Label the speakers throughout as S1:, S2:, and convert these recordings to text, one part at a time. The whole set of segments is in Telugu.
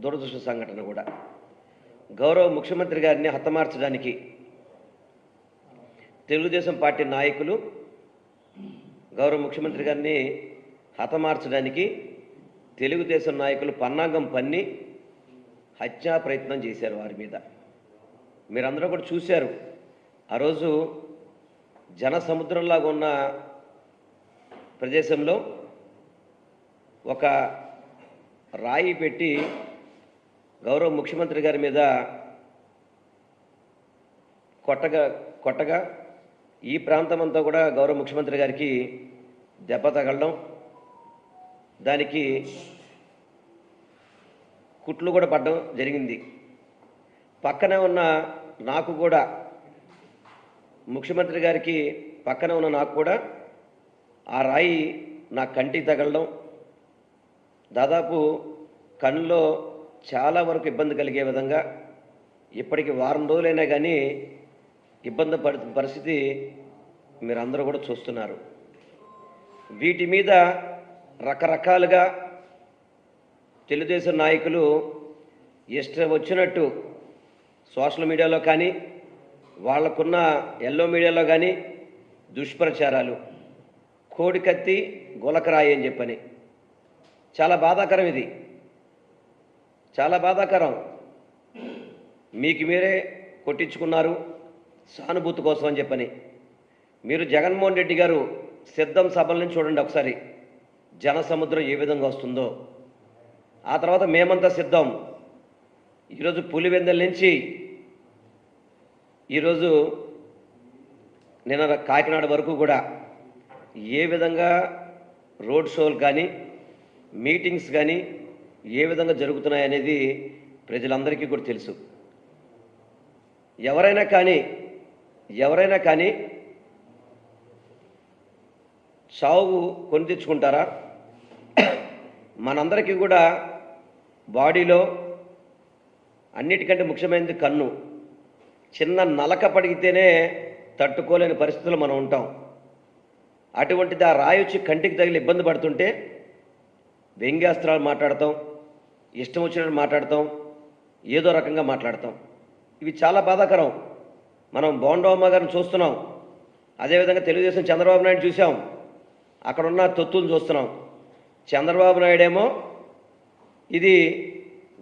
S1: దురదృష్ట సంఘటన కూడా. గౌరవ ముఖ్యమంత్రి గారిని హతమార్చడానికి తెలుగుదేశం పార్టీ నాయకులు గౌరవ ముఖ్యమంత్రి గారిని హతమార్చడానికి తెలుగుదేశం నాయకులు పన్నాగం పన్ని హత్యా ప్రయత్నం చేశారు వారి మీద. మీరందరూ కూడా చూశారు. ఆ రోజు జన సముద్రంలాగా ఉన్న ప్రదేశంలో ఒక రాయి పెట్టి గౌరవ ముఖ్యమంత్రి గారి మీద కొట్టగా కొట్టగా ఈ ప్రాంతం అంతా కూడా గౌరవ ముఖ్యమంత్రి గారికి దెబ్బ తగలడం దానికి కుట్లు కూడా పడడం జరిగింది. పక్కనే ఉన్న నాకు కూడా ముఖ్యమంత్రి గారికి పక్కన ఉన్న నాకు కూడా ఆ రాయి నా కంటికి తగలడం. దాదాపు కన్నులో చాలా వరకు ఇబ్బంది కలిగే విధంగా ఇప్పటికి వారం రోజులైనా కానీ ఇబ్బంది పడి పరిస్థితి మీరందరూ కూడా చూస్తున్నారు. వీటి మీద రకరకాలుగా తెలుగుదేశం నాయకులు ఇష్టం వచ్చినట్టు సోషల్ మీడియాలో కానీ వాళ్ళకున్న ఎల్లో మీడియాలో కానీ దుష్ప్రచారాలు కోడికత్తి గులకరాయి అని చెప్పని. చాలా బాధాకరం ఇది. చాలా బాధాకరం. మీకు మీరే కొట్టించుకున్నారు సానుభూతి కోసం అని చెప్పని. మీరు జగన్మోహన్ రెడ్డి గారు సిద్ధం సభల నుంచి చూడండి ఒకసారి. జన సముద్రం ఏ విధంగా వస్తుందో. ఆ తర్వాత మేమంతా సిద్ధం. ఈరోజు పులివెందల నుంచి ఈరోజు నిన్న కాకినాడ వరకు కూడా ఏ విధంగా రోడ్ షోలు కానీ మీటింగ్స్ కానీ ఏ విధంగా జరుగుతున్నాయనేది ప్రజలందరికీ కూడా తెలుసు. ఎవరైనా కానీ ఎవరైనా కానీ చావు కొని తెచ్చుకుంటారా? మనందరికీ కూడా బాడీలో అన్నిటికంటే ముఖ్యమైనది కన్ను. చిన్న నలక పడిగితేనే తట్టుకోలేని పరిస్థితులు మనం ఉంటాం. అటువంటిది ఆ రాయి వచ్చి కంటికి తగిలి ఇబ్బంది పడుతుంటే వ్యంగ్యాస్త్రాలు మాట్లాడతాం. ఇష్టం వచ్చినట్టు మాట్లాడతాం ఏదో రకంగా మాట్లాడతాం. ఇవి చాలా బాధాకరం. మనం బోండవమ్మ గారిని చూస్తున్నాం. అదేవిధంగా తెలుగుదేశం చంద్రబాబు నాయుడు చూసాం అక్కడ ఉన్న తొత్తులు చూస్తున్నాం. చంద్రబాబు నాయుడేమో ఇది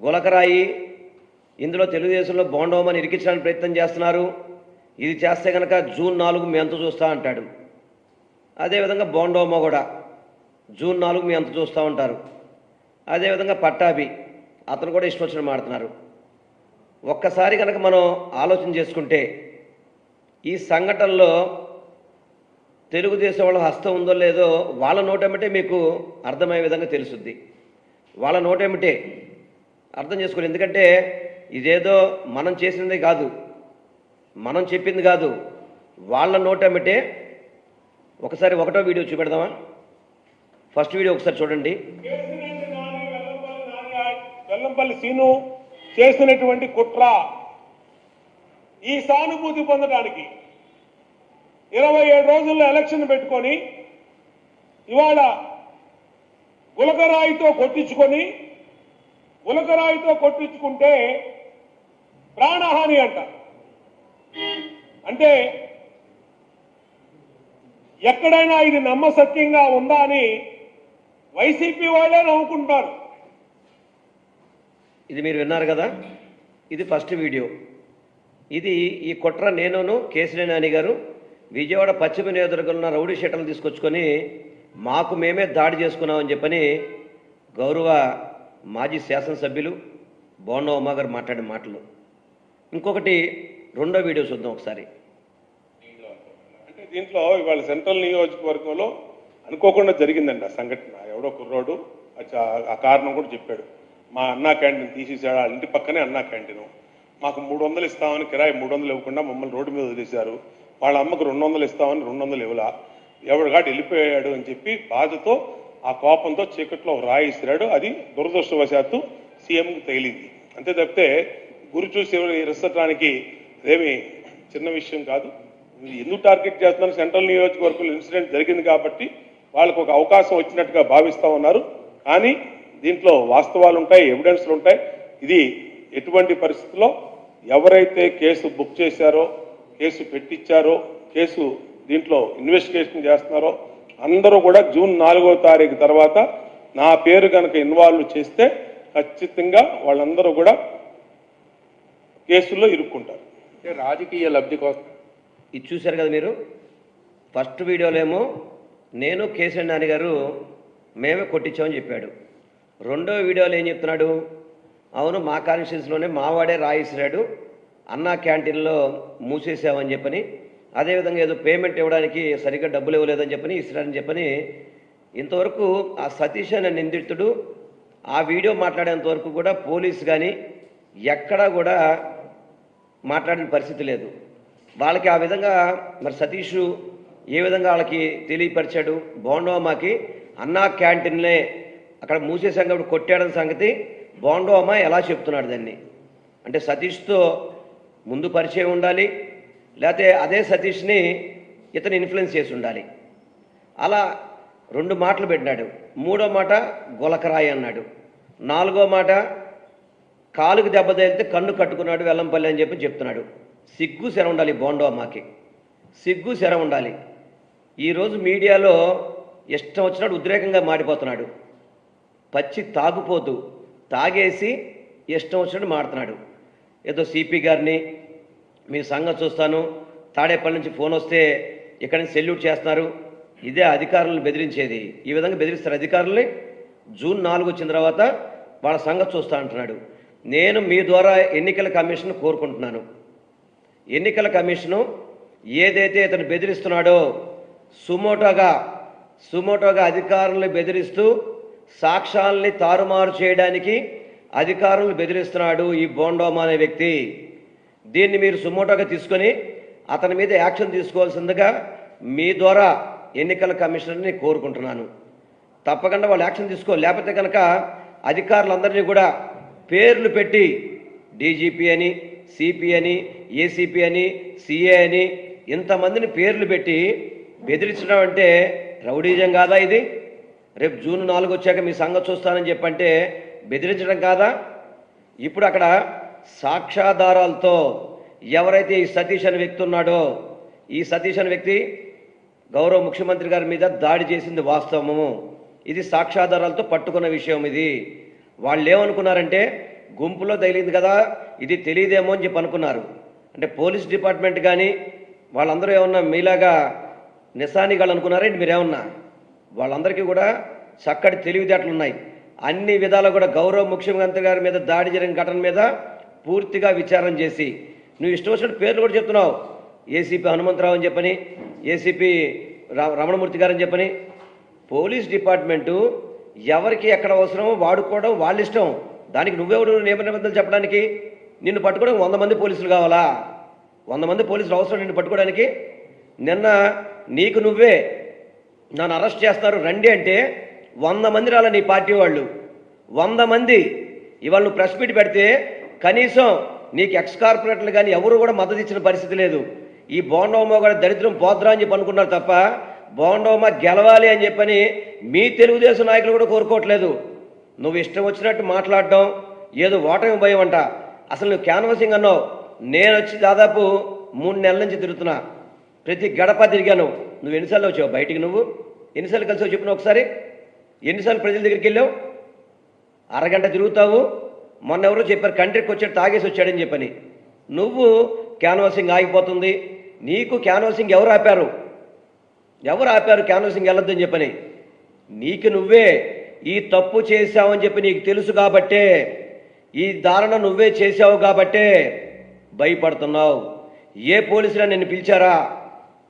S1: గులకరాయి ఇందులో తెలుగుదేశంలో బోండవమ్మని ఇరికించడానికి ప్రయత్నం చేస్తున్నారు. ఇది చేస్తే కనుక జూన్ నాలుగు మీ అంత చూస్తా అంటాడు. అదేవిధంగా బోండోమ కూడా జూన్ నాలుగు మీ అంత చూస్తూ ఉంటారు. అదేవిధంగా పట్టాభి అతను కూడా ఇష్టం వచ్చిన మాడుతున్నారు ఒక్కసారి కనుక మనం ఆలోచన చేసుకుంటే ఈ సంఘటనలో తెలుగుదేశం వాళ్ళ హస్తం ఉందో లేదో వాళ్ళ నోటెమిటే మీకు అర్థమయ్యే విధంగా తెలుసుద్ది. వాళ్ళ నోటెమ్మటే అర్థం చేసుకోండి ఎందుకంటే ఇదేదో మనం చేసింది కాదు మనం చెప్పింది కాదు. వాళ్ళ నోటెమ్మటే ఒకసారి ఒకటో వీడియో చూపెడదామా? ఫస్ట్ వీడియో ఒకసారి చూడండి.
S2: పోచంపల్లి సీను చేసినటువంటి కుట్ర ఈ సానుభూతి పొందడానికి ఇరవై ఏడు రోజుల్లో ఎలక్షన్ పెట్టుకొని ఇవాళ గులకరాయితో కొట్టించుకొని గులకరాయితో కొట్టించుకుంటే ప్రాణహాని అంట. అంటే ఎక్కడైనా ఇది నమ్మసత్యంగా ఉందా అని వైసీపీ వాళ్ళే నవ్వుకుంటారు
S1: ఇది మీరు విన్నారు కదా? ఇది ఫస్ట్ వీడియో ఇది ఈ కుట్ర నేనును కేసరి నాని గారు విజయవాడ పశ్చిమ నియోజకవర్గంలో ఉన్న రౌడీ షీటర్లు తీసుకొచ్చుకొని మాకు మేమే దాడి చేసుకున్నామని చెప్పని గౌరవ మాజీ శాసనసభ్యులు బోండ ఉమా గారు మాట్లాడిన మాటలు. ఇంకొకటి రెండో వీడియో చూద్దాం ఒకసారి.
S2: అంటే దీంట్లో ఇవాళ సెంట్రల్ నియోజకవర్గంలో అనుకోకుండా జరిగిందండి ఆ సంఘటన. ఎవడో కుర్రోడు ఆ కారణం కూడా చెప్పాడు. మా అన్నా క్యాంటీన్ తీసేసాడు ఆ ఇంటి పక్కనే అన్నా క్యాంటీన్. మాకు మూడు వందలు ఇస్తామని కిరాయి మూడు వందలు ఇవ్వకుండా మమ్మల్ని రోడ్డు మీద వదిలేశారు. వాళ్ళ అమ్మకు రెండు వందలు ఇస్తామని రెండు వందలు ఇవ్వలా. ఎవడు కాటి వెళ్ళిపోయాడు అని చెప్పి బాధతో ఆ కోపంతో చీకట్లో ఒక అది దురదృష్టవశాత్తు సీఎంకు తగిలింది. అంతే తప్పితే గురి చూసి ఎవరు అదేమి చిన్న విషయం కాదు. ఎందుకు టార్గెట్ చేస్తున్నారు? సెంట్రల్ నియోజకవర్గంలో ఇన్సిడెంట్ జరిగింది కాబట్టి వాళ్ళకు ఒక అవకాశం వచ్చినట్టుగా భావిస్తా ఉన్నారు. కానీ దీంట్లో వాస్తవాలు ఉంటాయి ఎవిడెన్స్లు ఉంటాయి ఇది ఎటువంటి పరిస్థితుల్లో ఎవరైతే కేసు బుక్ చేశారో కేసు పెట్టించారో కేసు దీంట్లో ఇన్వెస్టిగేషన్ చేస్తున్నారో అందరూ కూడా జూన్ నాలుగో తారీఖు తర్వాత నా పేరు కనుక ఇన్వాల్వ్ చేస్తే ఖచ్చితంగా వాళ్ళందరూ కూడా కేసుల్లో ఇరుక్కుంటారు.
S3: అంటే రాజకీయ లబ్ధి కోసం.
S1: ఇది చూశారు కదా మీరు? ఫస్ట్ వీడియోలో ఏమో నేను కేసీఆర్ నాని గారు మేమే కొట్టించామని చెప్పాడు. రెండో వీడియోలో ఏం చెప్తున్నాడు? అవును మా కాన్స్టిట్యూన్సీలోనే మావాడే రాయిసిరాడు అన్నా క్యాంటీన్లో మూసేసామని చెప్పని అదేవిధంగా ఏదో పేమెంట్ ఇవ్వడానికి సరిగ్గా డబ్బులు ఇవ్వలేదని చెప్పని ఇస్తారని చెప్పని ఇంతవరకు ఆ సతీష్ అనే నిందితుడు ఆ వీడియో మాట్లాడేంత వరకు కూడా పోలీస్ కానీ ఎక్కడా కూడా మాట్లాడిన పరిస్థితి లేదు. వాళ్ళకి ఆ విధంగా మరి సతీష్ ఏ విధంగా వాళ్ళకి తెలియపరిచాడు? బోండోమాకి అన్నా క్యాంటీన్లే అక్కడ మూసే కాబట్టి కొట్టాడని సంగతి బోండోమా ఎలా చెప్తున్నాడు దాన్ని? అంటే సతీష్తో ముందు పరిచయం ఉండాలి లేకపోతే అదే సతీష్ని ఇతను ఇన్ఫ్లుయెన్స్ చేసి ఉండాలి. అలా రెండు మాటలు పెట్టినాడు. మూడో మాట గులకరాయి అన్నాడు. నాలుగో మాట కాలుకు దెబ్బ తగిలితే కన్ను కట్టుకున్నాడు వెల్లంపల్లి అని చెప్పి చెప్తున్నాడు. సిగ్గు శర ఉండాలి బోండో అమ్మకి. సిగ్గు శర ఉండాలి. ఈరోజు మీడియాలో ఇష్టం వచ్చినట్టు ఉద్రేకంగా మాడిపోతున్నాడు పచ్చి తాగుపోతూ తాగేసి ఇష్టం వచ్చినట్టు మాడుతున్నాడు ఏదో సిపి గారిని మీ సంఘం చూస్తాను. తాడేపల్లి నుంచి ఫోన్ వస్తే ఇక్కడ నుంచి సెల్యూట్ చేస్తున్నారు. ఇదే అధికారులను బెదిరించేది. ఈ విధంగా బెదిరిస్తారు అధికారుల్ని. జూన్ నాలుగు వచ్చిన తర్వాత వాళ్ళ సంగతి చూస్తా అంటున్నాడు. నేను మీ ద్వారా ఎన్నికల కమిషన్ కోరుకుంటున్నాను. ఎన్నికల కమిషను ఏదైతే ఇతను బెదిరిస్తున్నాడో సుమోటోగా సుమోటోగా అధికారులను బెదిరిస్తూ సాక్ష్యాల్ని తారుమారు చేయడానికి అధికారులను బెదిరిస్తున్నాడు ఈ బోండోమా అనే వ్యక్తి. దీన్ని మీరు సుమోటోగా తీసుకొని అతని మీద యాక్షన్ తీసుకోవాల్సిందిగా మీ ద్వారా ఎన్నికల కమిషనర్ని కోరుకుంటున్నాను. తప్పకుండా వాళ్ళు యాక్షన్ తీసుకో లేకపోతే కనుక అధికారులందరినీ కూడా పేర్లు పెట్టి డీజీపీ అని సిపి అని ఏసీపీ అని సిఏ అని ఇంతమందిని పేర్లు పెట్టి బెదిరించడం అంటే రౌడీజం కాదా ఇది? రేపు జూన్ నాలుగు వచ్చాక మీ సంగతి చూస్తానని చెప్పంటే బెదిరించడం కాదా? ఇప్పుడు అక్కడ సాక్ష్యాధారాలతో ఎవరైతే ఈ సతీష్ అనే వ్యక్తి ఉన్నాడో ఈ సతీష్ అనే వ్యక్తి గౌరవ ముఖ్యమంత్రి గారి మీద దాడి చేసింది వాస్తవము. ఇది సాక్ష్యాధారాలతో పట్టుకున్న విషయం ఇది. వాళ్ళు ఏమనుకున్నారంటే గుంపులో తగిలింది కదా ఇది తెలియదేమో అని చెప్పి అనుకున్నారు. అంటే పోలీస్ డిపార్ట్మెంట్ కానీ వాళ్ళందరూ ఏమన్నా మీలాగా నిశానిగాళ్ళు అనుకున్నారేంటి మీరేమన్నా వాళ్ళందరికీ కూడా చక్కటి తెలివితేటలు ఉన్నాయి. అన్ని విధాలు కూడా గౌరవ ముఖ్యమంత్రి గారి మీద దాడి జరిగిన ఘటన మీద పూర్తిగా విచారణ చేసి నువ్వు ఇష్టం వచ్చిన పేర్లు కూడా చెప్తున్నావు. ఏసీపీ హనుమంతరావు అని చెప్పని ఏసీపీ రమణమూర్తి గారు అని చెప్పని పోలీస్ డిపార్ట్మెంటు ఎవరికి ఎక్కడ అవసరమో వాడుకోవడం వాళ్ళ ఇష్టం. దానికి నువ్వెవరు నియమ నిబంధనలు చెప్పడానికి? నిన్ను పట్టుకోవడం వంద మంది పోలీసులు కావాలా? వంద మంది పోలీసులు అవసరం నిన్ను పట్టుకోవడానికి? నిన్న నీకు నువ్వే నన్ను అరెస్ట్ చేస్తారు రండి అంటే వంద మంది రాల నీ పార్టీ వాళ్ళు. వంద మంది ఇవాళ నువ్వు ప్రెస్ మీట్ పెడితే కనీసం నీకు ఎక్స్ కార్పొరేటర్లు కానీ ఎవరు కూడా మద్దతు ఇచ్చిన పరిస్థితి లేదు. ఈ బోండోమా కూడా దరిద్రం పోద్రా అని చెప్పి అనుకున్నారు తప్ప బోండోమా గెలవాలి అని చెప్పని మీ తెలుగుదేశం నాయకులు కూడా కోరుకోవట్లేదు. నువ్వు ఇష్టం వచ్చినట్టు మాట్లాడడం ఏదో ఓటమి భయం అంట. అసలు నువ్వు క్యాన్వసింగ్ అన్నావు. నేను వచ్చి దాదాపు మూడు నెలల నుంచి తిరుగుతున్నా. ప్రతి గడప తిరిగాను. నువ్వు ఎన్నిసార్లు వచ్చావు? బయటికి నువ్వు? ఎన్నిసార్లు కలిసి చెప్పిన ఒకసారి. ఎన్నిసార్లు ప్రజల దగ్గరికి వెళ్ళావు? అరగంట తిరుగుతావు? మొన్న ఎవరో చెప్పారు కంట్రీకి వచ్చాడు తాగేసి వచ్చాడని చెప్పని. నువ్వు క్యాన్వాసింగ్ ఆగిపోతుంది. నీకు క్యాన్వాసింగ్ ఎవరు ఆపారు? ఎవరు ఆపారు క్యాన్వాసింగ్ వెళ్ళొద్దని చెప్పని? నీకు నువ్వే ఈ తప్పు చేశావని చెప్పి నీకు తెలుసు కాబట్టే ఈ దారుణ నువ్వే చేశావు కాబట్టే భయపడుతున్నావు. ఏ పోలీసులు నిన్ను పిలిచారా?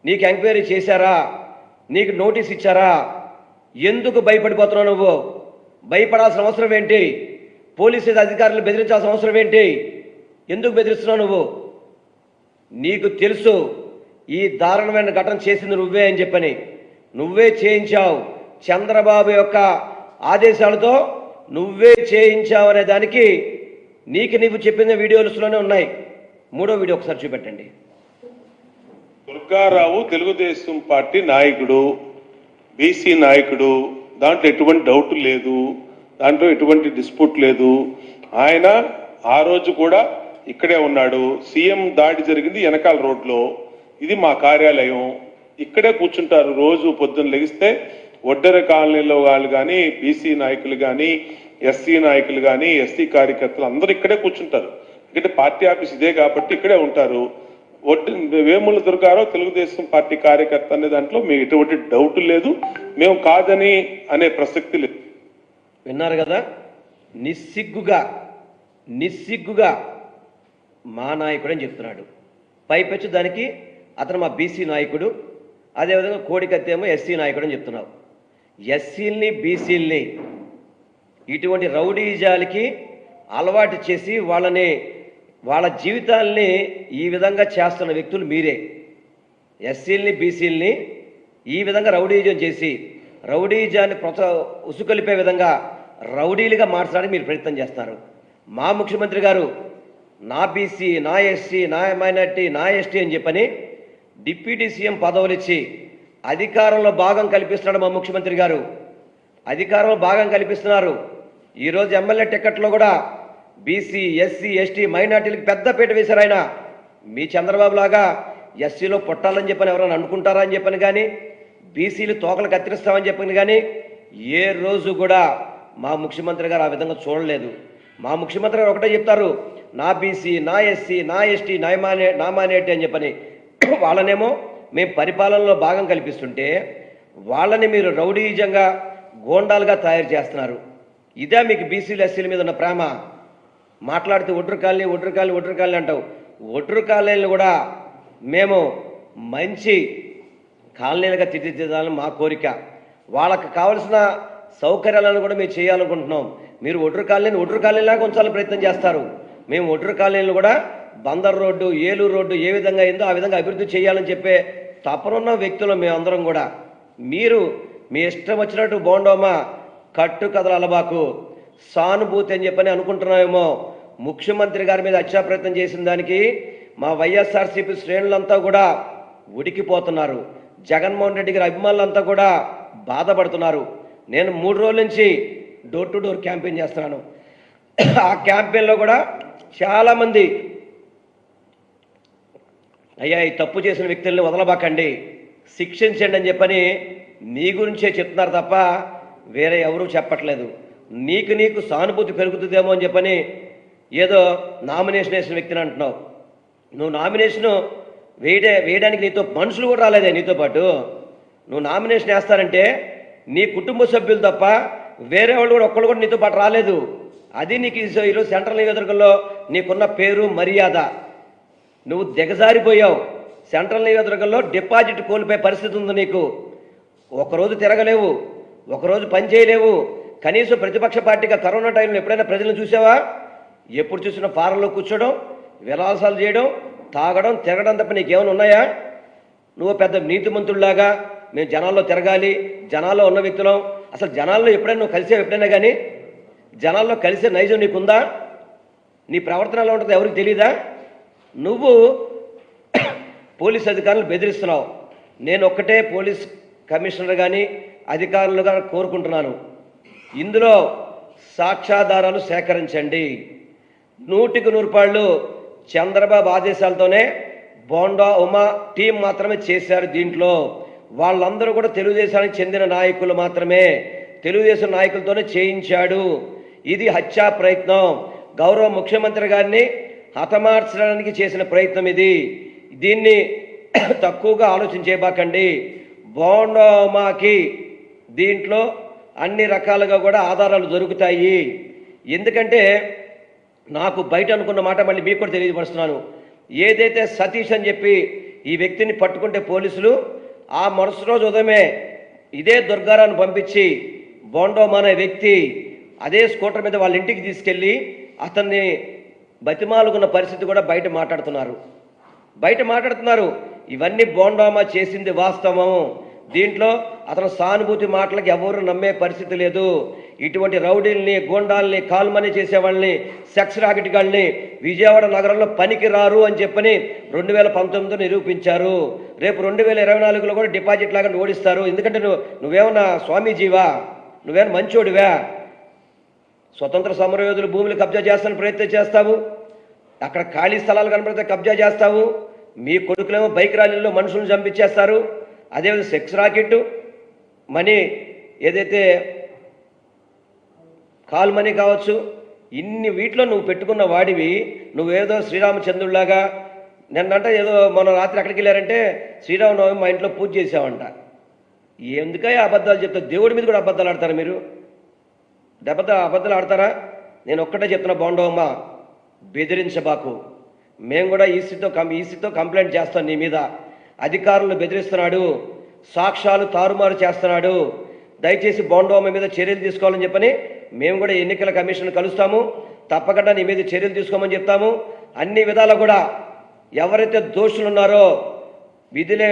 S1: నీకు ఎంక్వైరీ చేశారా? నీకు నోటీస్ ఇచ్చారా? ఎందుకు భయపడిపోతున్నావు నువ్వు? భయపడాల్సిన అవసరం ఏంటి? పోలీసు అధికారులు బెదిరించాల్సిన అవసరం ఏంటి? ఎందుకు బెదిరిస్తున్నావు నువ్వు? నీకు తెలుసు ఈ దారుణమైన ఘటన చేసింది నువ్వే అని చెప్పని. నువ్వే చేయించావు. చంద్రబాబు యొక్క ఆదేశాలతో నువ్వే చేయించావు అనే దానికి నీకు నీవు చెప్పిన వీడియోస్లోనే ఉన్నాయి. మూడో వీడియో ఒకసారి చూపెట్టండి.
S2: దుర్గారావు తెలుగుదేశం పార్టీ నాయకుడు బీసీ నాయకుడు దాంట్లో ఎటువంటి డౌట్ లేదు దాంట్లో ఎటువంటి డిస్ప్యూట్ లేదు. ఆయన ఆ రోజు కూడా ఇక్కడే ఉన్నాడు. సీఎం దాడి జరిగింది వెనకాల రోడ్లో. ఇది మా కార్యాలయం. ఇక్కడే కూర్చుంటారు. రోజు పొద్దున్న లెగిస్తే ఒడ్డెర కాలనీలో వాళ్ళు కానీ బీసీ నాయకులు కానీ ఎస్సీ నాయకులు కానీ ఎస్సీ కార్యకర్తలు అందరూ ఇక్కడే కూర్చుంటారు. ఎందుకంటే పార్టీ ఆఫీస్ ఇదే కాబట్టి ఇక్కడే ఉంటారు. ఒడ్డు వేముల దుర్గారావు తెలుగుదేశం పార్టీ కార్యకర్త అనే దాంట్లో మీకు ఎటువంటి డౌట్ లేదు. మేము కాదని అనే ప్రసక్తి లేదు.
S1: విన్నారు కదా? నిస్సిగ్గుగా నిస్సిగ్గుగా మా నాయకుడు అని చెప్తున్నాడు. పైపెచ్చు దానికి అతను మా బీసీ నాయకుడు అదేవిధంగా కోడికత్తేమో ఎస్సీ నాయకుడు అని చెప్తున్నావు. ఎస్సీల్ని బీసీల్ని ఇటువంటి రౌడీజాలకి అలవాటు చేసి వాళ్ళని వాళ్ళ జీవితాల్ని ఈ విధంగా చేస్తున్న వ్యక్తులు మీరే. ఎస్సీల్ని బీసీల్ని ఈ విధంగా రౌడీజం చేసి రౌడీజాన్ని ప్రొచ ఉసుకొలిపే విధంగా రౌడీలుగా మార్చడానికి మీరు ప్రయత్నం చేస్తారు. మా ముఖ్యమంత్రి గారు నా బీసీ నా ఎస్సీ నా మైనార్టీ నా ఎస్టీ అని చెప్పని డిప్యూటీ సీఎం పదవులు ఇచ్చి అధికారంలో భాగం కల్పిస్తున్నాడు మా ముఖ్యమంత్రి గారు. అధికారంలో భాగం కల్పిస్తున్నారు. ఈరోజు ఎమ్మెల్యే టికెట్లో కూడా బీసీ ఎస్సీ ఎస్టీ మైనార్టీలకు పెద్ద పీట వేశారు ఆయన. మీ చంద్రబాబు లాగా ఎస్సీలో పుట్టాలని చెప్పని ఎవరైనా అనుకుంటారా అని చెప్పని కానీ బీసీలు తోకలు కత్తిరిస్తామని చెప్పని కానీ ఏ రోజు కూడా మా ముఖ్యమంత్రి గారు ఆ విధంగా చూడలేదు. మా ముఖ్యమంత్రి గారు ఒకటే చెప్తారు నా బీసీ నా ఎస్సీ నా ఎస్టీ నా మానే నా మానేటి అని చెప్పని. వాళ్ళనేమో మేము పరిపాలనలో భాగం కల్పిస్తుంటే వాళ్ళని మీరు రౌడీజంగా గోండాలుగా తయారు చేస్తున్నారు. ఇదే మీకు బీసీలు ఎస్సీల మీద ఉన్న ప్రేమ. మాట్లాడితే ఒడ్రు కాలనీ ఒడ్రు కాలనీ ఒడ్రు కాలనీ అంటావు. ఒడ్రు కాలనీలు కూడా మేము మంచి కాలనీలుగా తీర్చిదిద్దాలని మా కోరిక. వాళ్ళకి కావలసిన సౌకర్యాలను కూడా మేము చేయాలనుకుంటున్నాం. మీరు ఒడ్రు కాలనీని ఒడ్రు కాలనీలాగా ఉంచాలని ప్రయత్నం చేస్తారు. మేము ఒడ్రు కాలనీలు కూడా బందర్ రోడ్డు ఏలూరు రోడ్డు ఏ విధంగా అయిందో ఆ విధంగా అభివృద్ధి చేయాలని చెప్పే తపనున్న వ్యక్తులు మేమందరం కూడా. మీరు మీ ఇష్టం వచ్చినట్టు బోండోమా కట్టు కథలు అలబాకు. సానుభూతి అని చెప్పని అనుకుంటున్నామేమో ముఖ్యమంత్రి గారి మీద హత్యా ప్రయత్నం చేసిన దానికి మా వైఎస్ఆర్సీపీ శ్రేణులంతా కూడా ఉడికిపోతున్నారు. జగన్మోహన్ రెడ్డి గారి అభిమానులంతా కూడా బాధపడుతున్నారు. నేను మూడు రోజుల నుంచి డోర్ టు డోర్ క్యాంపెయిన్ చేస్తున్నాను. ఆ క్యాంపెయిన్లో కూడా చాలామంది అయ్యా ఈ తప్పు చేసిన వ్యక్తుల్ని వదలబాకండి శిక్షించండి అని చెప్పని నీ గురించే చెప్తున్నారు తప్ప వేరే ఎవరూ చెప్పట్లేదు. నీకు నీకు సానుభూతి పెరుగుతుందేమో అని చెప్పని ఏదో నామినేషన్ వేసిన వ్యక్తిని అంటున్నావు. నువ్వు నామినేషను వేయడే వేయడానికి నీతో మనుషులు కూడా రాలేదే నీతో పాటు. నువ్వు నామినేషన్ వేస్తారంటే నీ కుటుంబ సభ్యులు తప్ప వేరే వాళ్ళు కూడా ఒక్కళ్ళు కూడా నీతో పాటు రాలేదు. అది నీకు ఈరోజు సెంట్రల్ నియోజకవర్గంలో నీకున్న పేరు మర్యాద. నువ్వు దిగజారిపోయావు. సెంట్రల్ నియోజకవర్గంలో డిపాజిట్ కోల్పోయే పరిస్థితి ఉంది నీకు. ఒకరోజు తిరగలేవు. ఒకరోజు పని చేయలేవు. కనీసం ప్రతిపక్ష పార్టీగా కరోనా టైంలో ఎప్పుడైనా ప్రజలను చూసావా? ఎప్పుడు చూసినా ఫారంలో కూర్చోడం విలాసాలు చేయడం తాగడం తిరగడం తప్ప నీకేమైనా ఉన్నాయా? నువ్వు పెద్ద నీతిమంతుడిలాగా మేము జనాల్లో తిరగాలి జనాల్లో ఉన్న వ్యక్తులం. అసలు జనాల్లో ఎప్పుడైనా నువ్వు కలిసే ఎప్పుడైనా కానీ జనాల్లో కలిసే నైజం నీకుందా? నీ ప్రవర్తన ఎలా ఉంటుందో ఎవరికి తెలీదా? నువ్వు పోలీస్ అధికారులు బెదిరిస్తున్నావు. నేను ఒక్కటే పోలీస్ కమిషనర్ కానీ అధికారులుగా కోరుకుంటున్నాను. ఇందులో సాక్ష్యాధారాలు సేకరించండి. నూటికి నూరు రూపాయలు చంద్రబాబు ఆదేశాలతోనే బోండా ఉమా టీం మాత్రమే చేశారు దీంట్లో. వాళ్ళందరూ కూడా తెలుగుదేశానికి చెందిన నాయకులు మాత్రమే తెలుగుదేశం నాయకులతోనే చేయించాడు. ఇది హత్యా ప్రయత్నం. గౌరవ ముఖ్యమంత్రి గారిని హతమార్చడానికి చేసిన ప్రయత్నం ఇది. దీన్ని తక్కువగా ఆలోచించేబాకండి. బోండోమాకి దీంట్లో అన్ని రకాలుగా కూడా ఆధారాలు దొరుకుతాయి. ఎందుకంటే నాకు బయట అనుకున్న మాట మళ్ళీ మీకు కూడా తెలియపరుస్తున్నాను. ఏదైతే సతీష్ అని చెప్పి ఈ వ్యక్తిని పట్టుకుంటే పోలీసులు ఆ మరుసటి రోజు ఉదయమే ఇదే దుర్గారాన్ని పంపించి బోండోమ్ అనే వ్యక్తి అదే స్కూటర్ మీద వాళ్ళ ఇంటికి తీసుకెళ్ళి అతన్ని బతిమాలుకున్న పరిస్థితి కూడా బయట మాట్లాడుతున్నారు. బయట మాట్లాడుతున్నారు. ఇవన్నీ బోండామా చేసింది వాస్తవం. దీంట్లో అతను సానుభూతి మాటలకు ఎవరు నమ్మే పరిస్థితి లేదు. ఇటువంటి రౌడీల్ని గోండాల్ని కాల్మని చేసేవాళ్ళని సెక్స్ రాకెట్ గాళ్ళని విజయవాడ నగరంలో పనికి రారు అని చెప్పని రెండు వేల పంతొమ్మిదిలో నిరూపించారు. రేపు రెండు వేల ఇరవై నాలుగులో కూడా డిపాజిట్ లాగా ఓడిస్తారు. ఎందుకంటే నువ్వు నువ్వేమన్నా స్వామీజీవా? నువ్వేమన్నా మంచోడివా? స్వతంత్ర సమరయోధులు భూములు కబ్జా చేస్తానికి ప్రయత్నం చేస్తావు? అక్కడ ఖాళీ స్థలాలు కనపడితే కబ్జా చేస్తావు? మీ కొడుకులేమో బైక్ ర్యాలీల్లో మనుషులను చంపించేస్తారు? అదేవిధంగా సెక్స్ రాకెట్ మనీ ఏదైతే కాల్ మనీ కావచ్చు ఇన్ని వీటిలో నువ్వు పెట్టుకున్న వాడివి నువ్వేదో శ్రీరామచంద్రుడిలాగా నిన్నంట ఏదో మొన్న రాత్రి అక్కడికి వెళ్ళారంటే శ్రీరామనవమి మా ఇంట్లో పూజ చేసావంట ఎందుకయ్యా అబద్ధాలు చెప్తారు దేవుడి మీద కూడా అబద్ధాలు ఆడతారా మీరు? దెబ్బత అబద్ధాలు ఆడతారా? నేను ఒక్కటే చెప్తున్నా బాగుండవమ్మ బెదిరించబాకు. మేము కూడా ఈసీతో కం ఈసీతో కంప్లైంట్ చేస్తాం నీ మీద. అధికారులను బెదిరిస్తున్నాడు. సాక్ష్యాలు తారుమారు చేస్తున్నాడు. దయచేసి బోండోమ మీద చర్యలు తీసుకోవాలని చెప్పని మేము కూడా ఎన్నికల కమిషన్ కలుస్తాము. తప్పకుండా నీ మీద చర్యలు తీసుకోమని చెప్తాము. అన్ని విధాలా కూడా ఎవరైతే దోషులు ఉన్నారో విధులే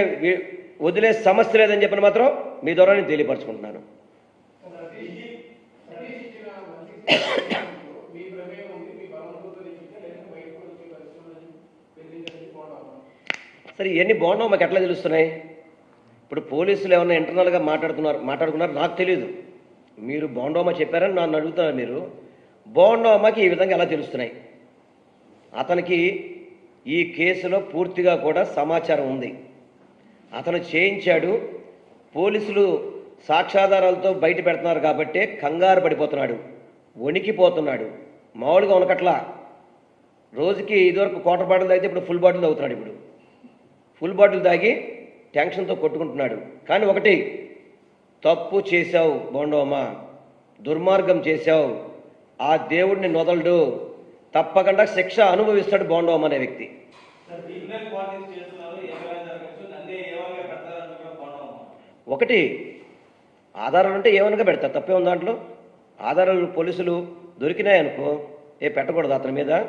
S1: వదిలే సమస్య లేదని చెప్పిన మాత్రం మీ ద్వారా నేను తెలియపరచుకుంటున్నాను. సరే ఇవన్నీ బాగున్నావు? మాకు ఎట్లా తెలుస్తున్నాయి? ఇప్పుడు పోలీసులు ఏమన్నా ఇంటర్నల్గా మాట్లాడుతున్నారు మాట్లాడుకున్నారు నాకు తెలియదు మీరు బాండోమా చెప్పారని నన్ను అడుగుతున్నారు మీరు? బాండోమాకి ఈ విధంగా ఎలా తెలుస్తున్నాయి? అతనికి ఈ కేసులో పూర్తిగా కూడా సమాచారం ఉంది. అతను చేయించాడు. పోలీసులు సాక్ష్యాధారాలతో బయట పెడుతున్నారు కాబట్టి కంగారు పడిపోతున్నాడు. వణికిపోతున్నాడు. మామూలుగా ఉనకట్లా రోజుకి ఇదివరకు కోట బాటిల్ అయితే ఇప్పుడు ఫుల్ బాటిల్ అవుతున్నాడు ఇప్పుడు. ఫుల్ బాటిల్ తాగి టెన్షన్తో కొట్టుకుంటున్నాడు. కానీ ఒకటి తప్పు చేశావు బోండోమా దుర్మార్గం చేశావు. ఆ దేవుడిని నొదలడు. తప్పకుండా శిక్ష అనుభవిస్తాడు బోండోమా అనే వ్యక్తి. ఒకటి ఆధారాలు ఉంటే ఏమనగా పెడతారు. తప్పే ఉంది దాంట్లో. ఆధారాలు పోలీసులు దొరికినాయనుకో ఏ పెట్టకూడదు అతని మీద.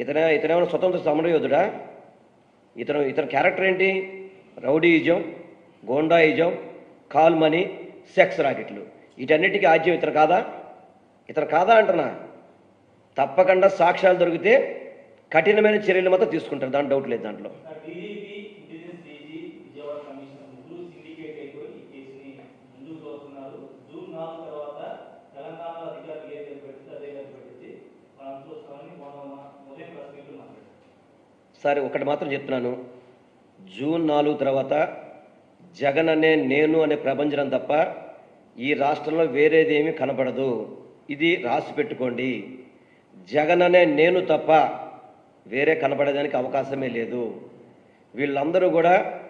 S1: ఇతనే ఇతనేమైనా స్వతంత్ర సమరయోధుడా? ఇతను ఇతని క్యారెక్టర్ ఏంటి? Rowdyism goondaism call money sex రాకెట్లు. వీటన్నిటికీ ఆజ్యం ఇతను కాదా? ఇతను కాదా అంటున్నా? తప్పకుండా సాక్ష్యాలు దొరికితే కఠినమైన చర్యలు మాత్రం తీసుకుంటారు. దాని డౌట్ లేదు దాంట్లో
S4: TDP intelligence DG Vijayawada commissioner ముగ్గురు సిండికేట్ అయిపోయి ఈ కేసుని ముందుకు తోస్తున్నారు జూన్ నాలుగు తర్వాత తెలంగాణలో అధికారులు ఏ పేరు పెడితే అదే పేరు పెట్టించి మనం చూస్తామని మొన్న ఉదయం ప్రెస్ మీట్లు మాట్లాడారు
S1: ఒకసారి ఒకటి మాత్రం చెప్తున్నాను. జూన్ నాలుగు తర్వాత జగన్ అనే నేను అనే ప్రపంచం తప్ప ఈ రాష్ట్రంలో వేరేదేమీ కనపడదు. ఇది రాసి పెట్టుకోండి. జగన్ అనే నేను తప్ప వేరే కనపడేదానికి అవకాశమే లేదు. వీళ్ళందరూ కూడా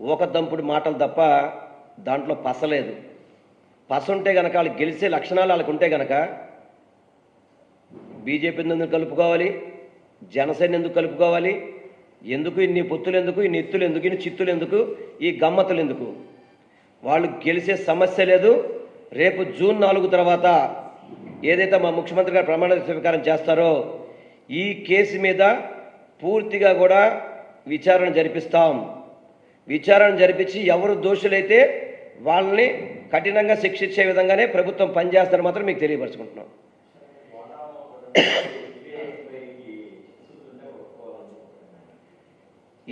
S1: ఒక దంపుడు మాటలు తప్ప దాంట్లో పసలేదు. పస ఉంటే గనక వాళ్ళు గెలిచే లక్షణాలు వాళ్ళకు ఉంటే గనక బీజేపీని కలుపుకోవాలి? జనసేన ఎందుకు కలుపుకోవాలి? ఎందుకు ఇన్ని పొత్తులు ఎందుకు ఇన్ని ఎత్తులు ఎందుకు ఇన్ని చిత్తులు ఎందుకు ఈ గమ్మతులు ఎందుకు? వాళ్ళు గెలిచే సమస్య లేదు. రేపు జూన్ నాలుగు తర్వాత ఏదైతే మా ముఖ్యమంత్రి గారు ప్రమాణ స్వీకారం చేస్తారో ఈ కేసు మీద పూర్తిగా కూడా విచారణ జరిపిస్తాం. విచారణ జరిపించి ఎవరు దోషులైతే వాళ్ళని కఠినంగా శిక్షించే విధంగానే ప్రభుత్వం పనిచేస్తారని మాత్రం మీకు తెలియపరచుకుంటున్నాం.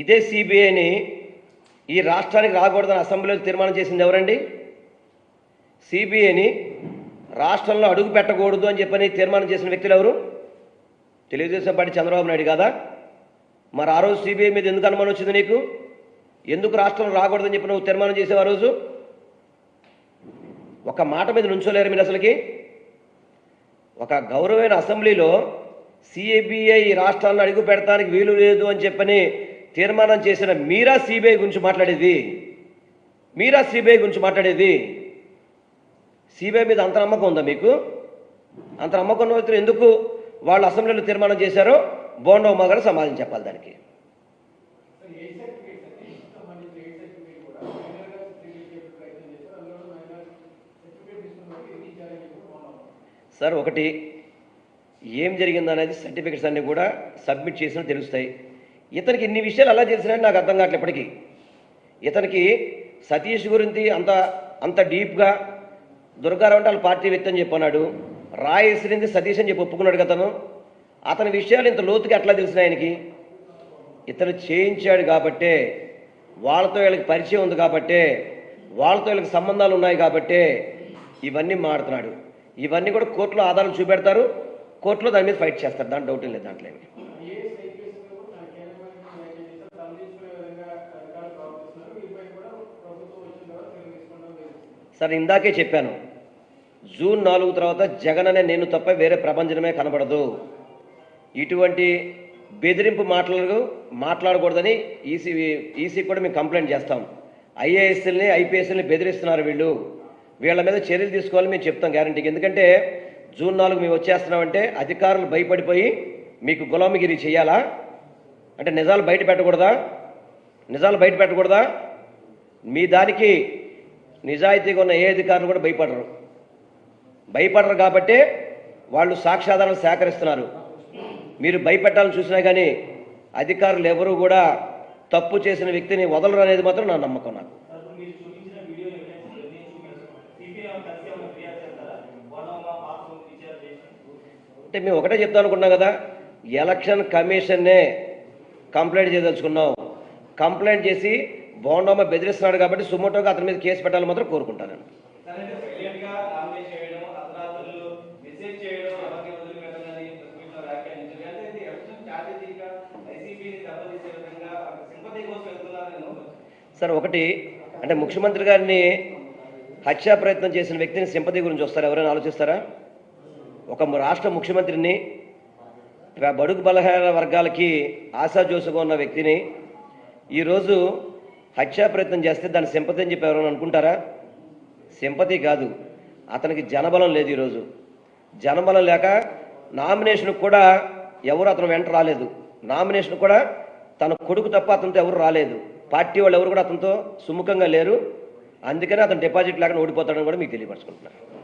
S1: ఇదే సిబిఐని ఈ రాష్ట్రానికి రాకూడదని అసెంబ్లీలో తీర్మానం చేసింది ఎవరండి? సిబిఐని రాష్ట్రంలో అడుగు పెట్టకూడదు అని చెప్పని తీర్మానం చేసిన వ్యక్తులు ఎవరు? తెలుగుదేశం పార్టీ చంద్రబాబు నాయుడు కదా? మరి ఆ రోజు సిబిఐ మీద ఎందుకు అనుమానం వచ్చింది నీకు? ఎందుకు రాష్ట్రంలో రాకూడదని చెప్పి నువ్వు తీర్మానం చేసావు ఆ రోజు? ఒక మాట మీద నుంచోలేరు మీరు అసలుకి? ఒక గౌరవమైన అసెంబ్లీలో సిఐబిఐ రాష్ట్రాలను అడుగు పెడతానికి వీలు లేదు అని చెప్పని తీర్మానం చేసిన మీరా సిబిఐ గురించి మాట్లాడేది? మీరా సిబిఐ గురించి మాట్లాడేది? సిబిఐ మీద అంత నమ్మకం ఉందా మీకు? అంత నమ్మకం ఉన్న వ్యక్తులు ఎందుకు వాళ్ళు అసెంబ్లీలో తీర్మానం చేశారో బోండవ గారు సమాధానం చెప్పాలి దానికి. సార్ ఒకటి ఏం జరిగిందనేది సర్టిఫికెట్స్ అన్నీ కూడా సబ్మిట్ చేసిన తెలుస్తాయి. ఇతనికి ఇన్ని విషయాలు అలా తెలిసినాయని నాకు అర్థం కావట్లేదు ఇప్పటికీ. ఇతనికి సతీష్ గురించి అంత అంత డీప్గా దుర్గారావు అంటే వాళ్ళ పార్టీ వ్యక్తి అని చెప్పన్నాడు. రాయ్ సతీష్ అని చెప్పి ఒప్పుకున్నాడు అతను. అతని విషయాలు ఇంత లోతుగా అట్లా తెలిసిన ఆయనకి? ఇతను చేయించాడు కాబట్టే వాళ్ళతో వీళ్ళకి పరిచయం ఉంది కాబట్టే వాళ్ళతో వీళ్ళకి సంబంధాలు ఉన్నాయి కాబట్టే ఇవన్నీ మాడుతున్నాడు. ఇవన్నీ కూడా కోర్టులో ఆధారాలు చూపెడతారు. కోర్టులో దాని మీద ఫైట్ చేస్తారు. దాని డౌట్ లేదు దాంట్లో ఏమీ.
S5: ఐఏఎస్ ఐపీఎస్ కూడా తన కీలకమైన వ్యాఖ్యలు చేశారు తలదించుకునే విధంగా అధికారులు ప్రవర్తిస్తున్నారు వీటిపై కూడా ప్రభుత్వం వచ్చిన తర్వాత చర్యలు తీసుకోవడం జరుగుతుంది
S1: సార్ ఇందాకే చెప్పాను. జూన్ నాలుగు తర్వాత జగన్ అనే నేను తప్ప వేరే ప్రపంచమే కనబడదు. ఇటువంటి బెదిరింపు మాటలు మాట్లాడకూడదని ఈసీ ఈసీ కూడా మేము కంప్లైంట్ చేస్తాం. ఐఏఎస్ఎల్ని ఐపీఎస్ఎల్ని బెదిరిస్తున్నారు వీళ్ళు. వీళ్ళ మీద చర్యలు తీసుకోవాలని మేము చెప్తాం గ్యారంటీకి ఎందుకంటే జూన్ నాలుగు మేము వచ్చేస్తున్నామంటే అధికారులు భయపడిపోయి మీకు గులామగిరి చేయాలా? అంటే నిజాలు బయట పెట్టకూడదా? నిజాలు బయట పెట్టకూడదా? మీ దానికి నిజాయితీగా ఉన్న ఏ అధికారులు కూడా భయపడరు. భయపడరు కాబట్టే వాళ్ళు సాక్ష్యాధారాలు సేకరిస్తున్నారు. మీరు భయపెట్టాలని చూసినా కానీ అధికారులు ఎవరు కూడా తప్పు చేసిన వ్యక్తిని వదలరు అనేది మాత్రం నా నమ్మకం నాకు. అంటే మేము ఒకటే చెప్తా అనుకున్నాం కదా ఎలక్షన్ కమిషన్నే కంప్లైంట్ చేయదలుచుకున్నాం. కంప్లైంట్ చేసి బోండమ్మ బెదిరిస్తున్నాడు కాబట్టి సుమోటోగా అతని మీద కేసు పెట్టాలని మాత్రం కోరుకుంటాను
S4: సరే
S1: ఒకటి అంటే ముఖ్యమంత్రి గారిని హత్యా ప్రయత్నం చేసిన వ్యక్తిని సింపతి గురించి వస్తారు ఎవరైనా ఆలోచిస్తారా? ఒక రాష్ట్ర ముఖ్యమంత్రిని బడుగు బలహీన వర్గాలకి ఆశాజోసుగా ఉన్న వ్యక్తిని ఈరోజు హత్యా ప్రయత్నం చేస్తే దాన్ని సింపతి అని చెప్పి ఎవరైనా అనుకుంటారా? సింపతి కాదు. అతనికి జనబలం లేదు ఈరోజు. జనబలం లేక నామినేషన్ కూడా ఎవరు అతను వెంట రాలేదు. నామినేషన్ కూడా తన కొడుకు తప్ప అతనితో ఎవరు రాలేదు. పార్టీ వాళ్ళు ఎవరు కూడా అతనితో సుముఖంగా లేరు. అందుకని అతను డిపాజిట్ లేకుండా ఓడిపోతాడని కూడా మీకు తెలియపరచుకుంటున్నాను.